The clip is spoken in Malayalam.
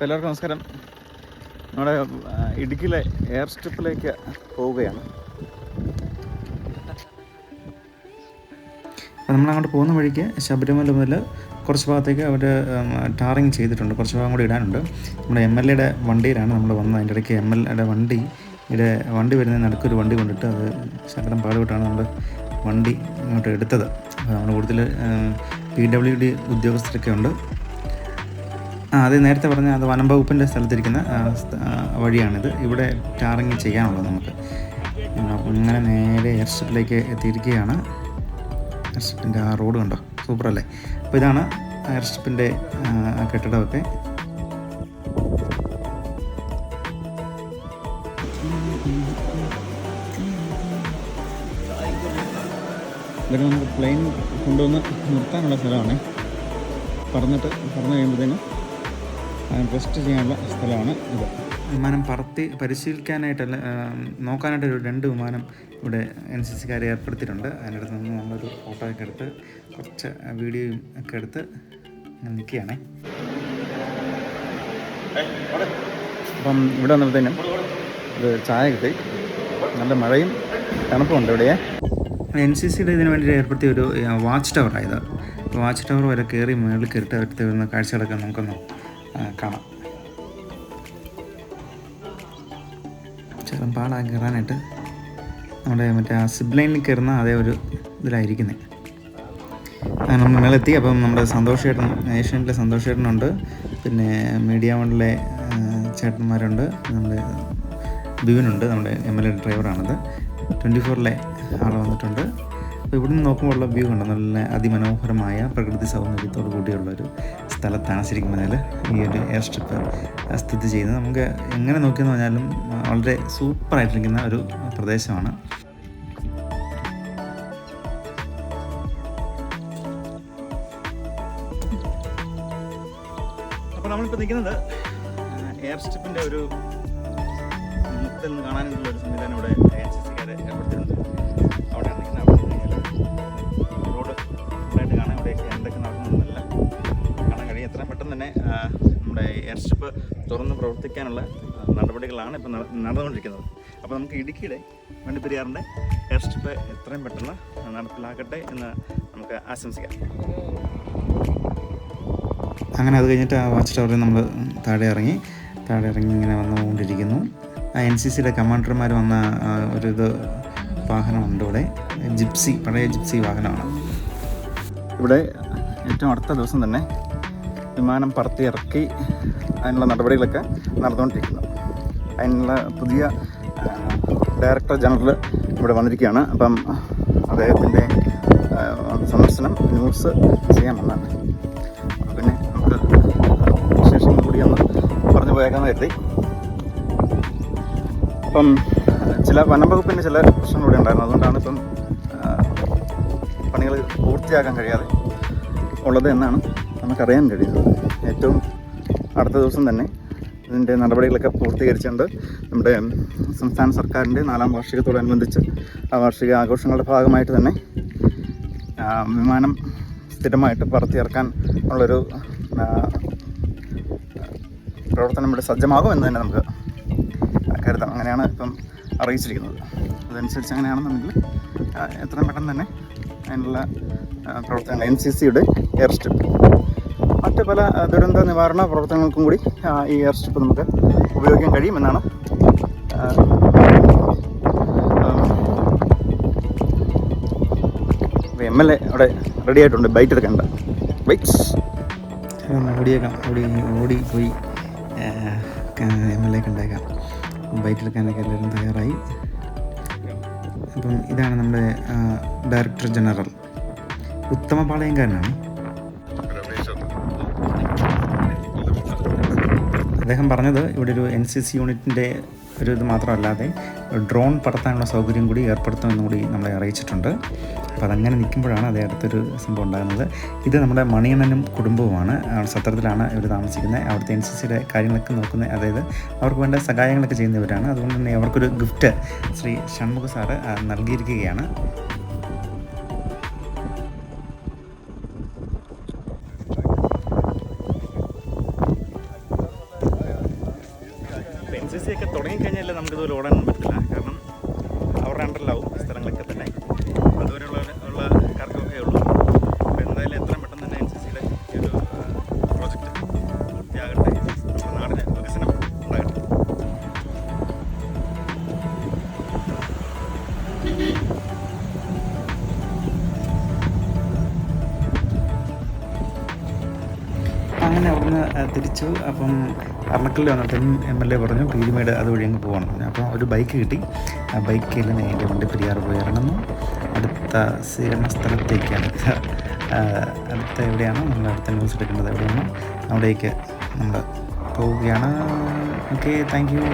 അപ്പോൾ എല്ലാവർക്കും നമസ്കാരം. നമ്മുടെ ഇടുക്കിയിലെ എയർ സ്ട്രിപ്പിലേക്ക് പോവുകയാണ്. അങ്ങോട്ട് പോകുന്ന വഴിക്ക് ശബരിമല മുതൽ കുറച്ച് ഭാഗത്തേക്ക് അവർ ടാറിങ് ചെയ്തിട്ടുണ്ട്. കുറച്ച് ഭാഗം കൂടി ഇടാനുണ്ട്. നമ്മുടെ എം എൽ എയുടെ വണ്ടിയിലാണ് നമ്മൾ വന്നത്. അതിന്റെ ഇടയ്ക്ക് എം എൽ എയുടെ വണ്ടി ഇവിടെ വണ്ടി വരുന്നതിന് നടക്കൊരു വണ്ടി കൊണ്ടിട്ട് അത് ശകലം പാടുപെട്ടാണ് നമ്മൾ വണ്ടി ഇങ്ങോട്ട് എടുത്തത്. അപ്പോൾ നമ്മൾ കൂടുതൽ പി ഡബ്ല്യു ഡി ഉദ്യോഗസ്ഥരൊക്കെ ഉണ്ട്. അത് നേരത്തെ പറഞ്ഞ അത് വനം വകുപ്പിന്റെ സ്ഥലത്തിരിക്കുന്ന വഴിയാണിത്. ഇവിടെ ടാറിങ് ചെയ്യാനുള്ളത് നമുക്ക്. ഇങ്ങനെ നേരെ എയർ എത്തിയിരിക്കുകയാണ്. എയർ ആ റോഡ് കണ്ടോ? സൂപ്പറല്ലേ അപ്പോൾ ഇതാണ് എയർ കെട്ടിടമൊക്കെ. ഇതൊക്കെ നമുക്ക് പ്ലെയിൻ കൊണ്ടുവന്ന് നിർത്താനുള്ള സ്ഥലമാണ്. പറഞ്ഞിട്ട് പറഞ്ഞു കഴിയുമ്പോഴത്തേനും റെസ്റ്റ് ചെയ്യാനുള്ള സ്ഥലമാണ് ഇത്. വിമാനം പറത്തി പരിശീലിക്കാനായിട്ടല്ല നോക്കാനായിട്ട് ഒരു രണ്ട് വിമാനം ഇവിടെ എൻ സി സിക്കാരെ ഏർപ്പെടുത്തിയിട്ടുണ്ട്. അതിന്റെ അടുത്ത് നിന്ന് നമ്മളൊരു ഫോട്ടോ ഒക്കെ എടുത്ത് കുറച്ച് വീഡിയോയും ഒക്കെ എടുത്ത് നിൽക്കുകയാണേ. അപ്പം ഇവിടെ വന്നപ്പോഴത്തേനും ഇത് ചായ കിട്ടി. നല്ല മഴയും തണുപ്പുണ്ട് ഇവിടെ എൻ സി സിയുടെ ഇതിന് വേണ്ടി ഏർപ്പെടുത്തിയ ഒരു വാച്ച് ടവറായത് വാച്ച് ടവർ വരെ കയറി മുകളിൽ കയറിയിട്ട് അടുത്ത് വരുന്ന കാഴ്ചകളൊക്കെ നമുക്കൊന്ന് കാണാം. ചിലപ്പം പാടാ കയറാനായിട്ട് നമ്മുടെ മറ്റേ ആ സിബ്ലൈനിൽ കയറുന്ന അതേ ഒരു ഇതിലായിരിക്കുന്നത് നമ്മൾ മേളെത്തി അപ്പം നമ്മുടെ സന്തോഷ് ചേട്ടൻ ഏഷ്യനിലെ സന്തോഷ് ചേട്ടനുണ്ട് പിന്നെ മീഡിയ വണ്ണിലെ ചേട്ടന്മാരുണ്ട്. നമ്മുടെ ബിവിനുണ്ട് നമ്മുടെ എം എൽ എ ഡ്രൈവറാണത് ട്വന്റി ഫോറിലെ ആൾ വന്നിട്ടുണ്ട്. അപ്പോൾ ഇവിടെ നിന്ന് നോക്കുമ്പോഴുള്ള വ്യൂ കണ്ടോ? നല്ല അതിമനോഹരമായ പ്രകൃതി സൗന്ദര്യത്തോട് കൂടിയുള്ള ഒരു സ്ഥലത്താണ് ശരിക്കും പറഞ്ഞാൽ ഈ ഒരു എയർ സ്ട്രിപ്പ് സ്ഥിതി ചെയ്യുന്നത്. നമുക്ക് എങ്ങനെ നോക്കിയെന്ന് പറഞ്ഞാലും വളരെ സൂപ്പറായിട്ടിരിക്കുന്ന ഒരു പ്രദേശമാണ്. അപ്പോൾ നമ്മളിപ്പോൾ നിൽക്കുന്നത് എയർ സ്ട്രിപ്പിന്റെ ഒരു നിന്ന് കാണാനുള്ള ഒരു സംവിധാനം ഇവിടെ സിക്കാരെ ഏർപ്പെടുത്തിയിട്ടുണ്ട്. അവിടെയാണ് നിൽക്കുന്നത് അവിടെ കഴിഞ്ഞാൽ റോഡ് ഫുള്ളായിട്ട് കാണാൻ ഇവിടെ എന്തൊക്കെ നടക്കുന്നുണ്ടെന്നല്ല കാണാൻ കഴിയും. എത്രയും പെട്ടെന്ന് തന്നെ നമ്മുടെ എയർ സ്ട്രിപ്പ് തുറന്ന് പ്രവർത്തിക്കാനുള്ള നടപടികളാണ് ഇപ്പോൾ നട- നടന്നുകൊണ്ടിരിക്കുന്നത്. അപ്പോൾ നമുക്ക് ഇടുക്കിയുടെ വണ്ടിപ്പെരിയാറിന്റെ എയർ സ്ട്രിപ്പ് എത്രയും പെട്ടെന്ന് നടപ്പിലാക്കട്ടെ എന്ന് നമുക്ക് ആശംസിക്കാം. അങ്ങനെ അത് കഴിഞ്ഞിട്ട് ആ വാച്ച് ടവറിൽ നമ്മൾ താഴെ ഇറങ്ങി താഴെ ഇറങ്ങി ഇങ്ങനെ വന്നുകൊണ്ടിരിക്കുന്നു. എൻ സി സിയുടെ കമാൻഡർമാർ വന്ന ഒരു ഇത് വാഹനമുണ്ട് ഇവിടെ. ജിപ്സി പഴയ ജിപ്സി വാഹനമാണ്. ഇവിടെ ഏറ്റവും അടുത്ത ദിവസം തന്നെ വിമാനം പറത്തി ഇറക്കി അതിനുള്ള നടപടികളൊക്കെ നടന്നുകൊണ്ടിരിക്കുന്നു. അതിനുള്ള പുതിയ ഡയറക്ടർ ജനറൽ ഇവിടെ വന്നിരിക്കുകയാണ്. അപ്പം അദ്ദേഹത്തിന്റെ സന്ദർശനം ന്യൂസ് ചെയ്യാമെന്നാണ്. പിന്നെ നമുക്ക് വിശേഷം കൂടി ഒന്ന് പറഞ്ഞു പോയേക്കാൻ കരുതി. അപ്പം ചില വനംവകുപ്പിന്റെ ചില പ്രശ്നങ്ങൾ ഇവിടെ ഉണ്ടായിരുന്നു. അതുകൊണ്ടാണ് ഇപ്പം പണികൾ പൂർത്തിയാക്കാൻ കഴിയാതെ ഉള്ളത് എന്നാണ് നമുക്കറിയാൻ കഴിയുന്നത്. ഏറ്റവും അടുത്ത ദിവസം തന്നെ ഇതിന്റെ നടപടികളൊക്കെ പൂർത്തീകരിച്ചുകൊണ്ട് നമ്മുടെ സംസ്ഥാന സർക്കാരിന്റെ നാലാം വാർഷികത്തോടനുബന്ധിച്ച് ആ വാർഷിക ആഘോഷങ്ങളുടെ ഭാഗമായിട്ട് തന്നെ വിമാനം സ്ഥിരമായിട്ട് പറത്തിയിറക്കാൻ ഉള്ളൊരു പ്രവർത്തനം ഇവിടെ സജ്ജമാകും എന്ന് തന്നെ നമുക്ക് കരുതാം. അങ്ങനെയാണ് ഇപ്പം അറിയിച്ചിരിക്കുന്നത്. അതനുസരിച്ച് അങ്ങനെയാണെന്നുണ്ടെങ്കിൽ എത്രയും പെട്ടെന്ന് തന്നെ അതിനുള്ള പ്രവർത്തനങ്ങൾ എൻ സി സിയുടെ എയർ സ്ട്രിപ്പ്. മറ്റ് പല ദുരന്ത നിവാരണ പ്രവർത്തനങ്ങൾക്കും കൂടി ഈ എയർ സ്ട്രിപ്പ് നമുക്ക് ഉപയോഗിക്കാൻ കഴിയുമെന്നാണ് എം എൽ എ അവിടെ റെഡി ആയിട്ടുണ്ട്. ബൈറ്റ് എടുക്കണ്ട ബൈക്സ് ഓടിയേക്കാം. ഓടി ഓടി പോയി എം എൽ എ കണ്ടേക്കാം ബൈറ്റ് എടുക്കാനൊക്കെ എല്ലാവരും തയ്യാറായി. അപ്പം ഇതാണ് നമ്മുടെ ഡയറക്ടർ ജനറൽ. ഉത്തമ പാളയംകാരനാണ് അദ്ദേഹം പറഞ്ഞത് ഇവിടെ ഒരു എൻ സി സി യൂണിറ്റിന്റെ ഒരു ഇത് മാത്രമല്ലാതെ ഡ്രോൺ പറത്താനുള്ള സൗകര്യം കൂടി ഏർപ്പെടുത്തുമെന്നും കൂടി നമ്മളെ അറിയിച്ചിട്ടുണ്ട്. അപ്പോൾ അതങ്ങനെ നിൽക്കുമ്പോഴാണ് അതേ അടുത്തൊരു സംഭവം ഉണ്ടാകുന്നത്. ഇത് നമ്മുടെ മണിയണ്ണനും കുടുംബവുമാണ്. സത്രത്തിലാണ് ഇവർ താമസിക്കുന്നത്. അവിടുത്തെ എൻ സി സിയുടെ കാര്യങ്ങളൊക്കെ നോക്കുന്ന അതായത് അവർക്ക് വേണ്ട സഹായങ്ങളൊക്കെ ചെയ്യുന്നവരാണ്. അതുകൊണ്ട് തന്നെ അവർക്കൊരു ഗിഫ്റ്റ് ശ്രീ ഷൺമുഖ സാറ് നൽകിയിരിക്കുകയാണ്. എൻ സി സി ഒക്കെ തുടങ്ങിക്കഴിഞ്ഞാൽ നമുക്കിതുപോലെ ഓടാൻ പറ്റില്ല അണ്ടറിലാവും സ്ഥലങ്ങളൊക്കെ തന്നെ. അതുവരെയുള്ള അങ്ങനെ അവിടുന്ന് തിരിച്ചു. അപ്പം അറണക്കല്ലിൽ വന്നിട്ടും എം എൽ എ പറഞ്ഞു പീരുമേട് അതുവഴി അങ്ങ് പോകണം. അപ്പോൾ ഒരു ബൈക്ക് കിട്ടി. ആ ബൈക്കിൽ നേരെ വണ്ടി പെരിയാർ പോയി ഇറങ്ങുന്നു. അടുത്ത സ്വീകരണ സ്ഥലത്തേക്കാണ്. അടുത്ത എവിടെയാണോ? നമ്മൾ അടുത്ത ന്യൂസ് എടുക്കേണ്ടത് എവിടെയാണോ? അവിടേക്ക് നമ്മൾ പോവുകയാണ്. Okay thank you.